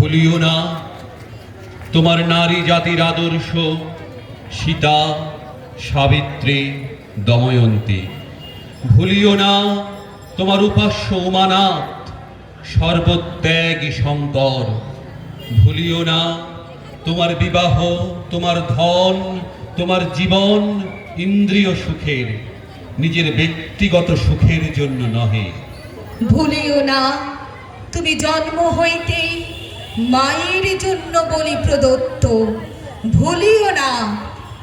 ভুলিও না। তোমার নারী জাতির আদর্শ সীতা, সাবিত্রী, দময়ন্তী। ভুলিও না তোমার উপাস্য উমানাথ, সর্বত্যাগী শঙ্কর। ভুলিও না তোমার বিবাহ, তোমার ধন, তোমার জীবন ইন্দ্রিয় সুখের, নিজের ব্যক্তিগত সুখের জন্য নহে। ভুলিও না তুমি জন্ম হইতেই মায়ের জন্য বলি প্রদত্ত। ভুলিও না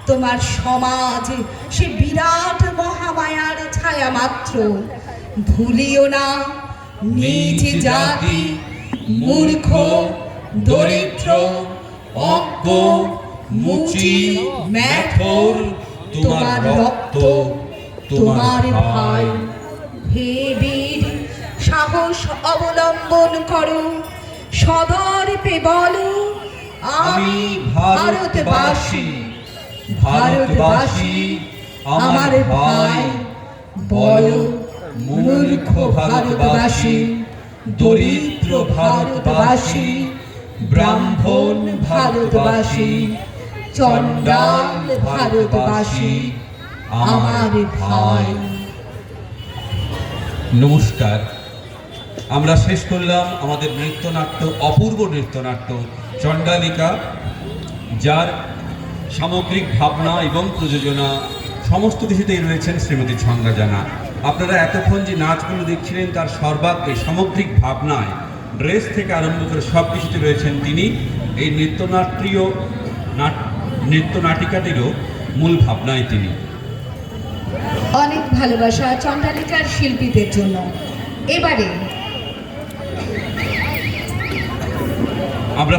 তোমার সমাজ সে বিরাট মহামায়ার ছায়া মাত্র। ভুলিও না নিজ জাতি মূর্খ দরিদ্র অজ্ঞ মুচি ম্যাথর তোমার রক্ত তোমার ভাই। হে সাহস অবলম্বন করো। সদর্পে বলো আমি ভারতবাসী। ভারতবাসী আমার ভাই বলো মূর্খ ভারতবাসী দরিদ্র ভারতবাসী ব্রাহ্মণ ভারতবাসী চণ্ডাল ভারতবাসী আমার ভাই। নমস্কার। আমরা শেষ করলাম আমাদের নৃত্যনাট্য, অপূর্ব নৃত্যনাট্য, চণ্ডালিকা, যার সামগ্রিক ভাবনা এবং প্রযোজনা সমস্ত কিছুতেই রয়েছেন শ্রীমতী ছন্দা জানা আপনারা এতক্ষণ যে নাচগুলো দেখছিলেন, তার সর্বাগ্রে সামগ্রিক ভাবনায় ড্রেস থেকে আরম্ভ করে সব কিছুতে রয়েছেন তিনি। এই নৃত্যনাট্যীয় নাট, নৃত্যনাটিকাটিরও মূল ভাবনায় তিনি। অনেক ভালোবাসা চন্দ্রালিকার শিল্পীদের জন্য। এবারে